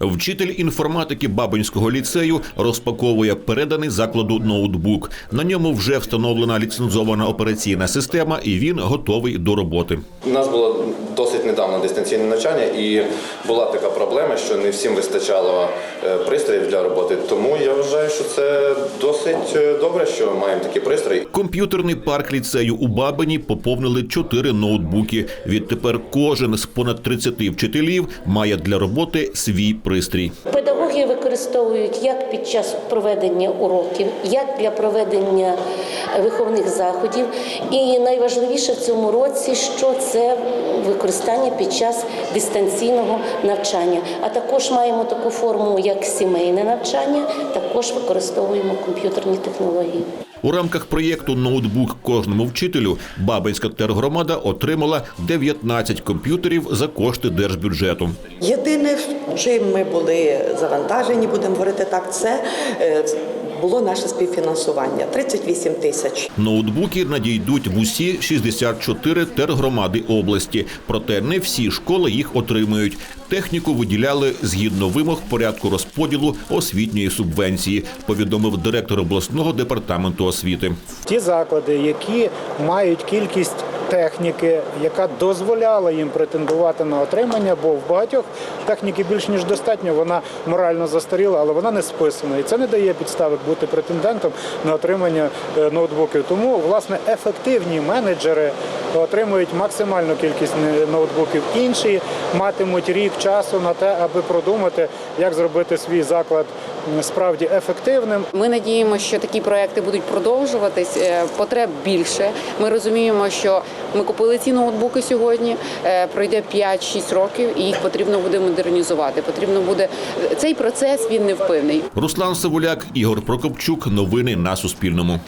Вчитель інформатики Бабинського ліцею розпаковує переданий закладу ноутбук. На ньому вже встановлена ліцензована операційна система, і він готовий до роботи. У нас було досить недавно дистанційне навчання, і була така проблема, що не всім вистачало е, пристроїв для роботи. Тому я вважаю, що це досить е, добре, що маємо такі пристрої. Комп'ютерний парк ліцею у Бабині поповнили чотири ноутбуки. Відтепер кожен з понад 30 вчителів має для роботи свій пристрій. Педагоги використовують як під час проведення уроків, як для проведення виховних заходів. І найважливіше в цьому році, що це використання під час дистанційного навчання. А також маємо таку форму, як сімейне навчання, також використовуємо комп'ютерні технології. У рамках проєкту Ноутбук кожному вчителю Бабинська тергромада отримала 19 комп'ютерів за кошти держбюджету. Єдине, чим ми були завантажені, будемо говорити так, це е, було наше співфінансування 38 тисяч. Ноутбуки надійдуть в усі 64 тергромади області. Проте не всі школи їх отримують. Техніку виділяли згідно вимог порядку розподілу освітньої субвенції, повідомив директор обласного департаменту освіти. ті заклади, які мають кількість техніки, яка дозволяла їм претендувати на отримання, бо в багатьох техніки більш ніж достатньо, вона морально застаріла, але вона не списана. І це не дає підстави бути претендентом на отримання е, ноутбуків. Тому власне ефективні менеджери отримують максимальну кількість ноутбуків. Інші матимуть рік часу на те, аби продумати, як зробити свій заклад справді ефективним. Ми надіємося, що такі проекти будуть продовжуватись. е, Потреб більше. Ми розуміємо, що ми купили ці ноутбуки сьогодні. е, Пройде 5-6 років, і їх потрібно буде модернізувати. Потрібно буде цей процес. Він невпинний. Руслан Савуляк, Ігор Прокопчук. Новини на Суспільному.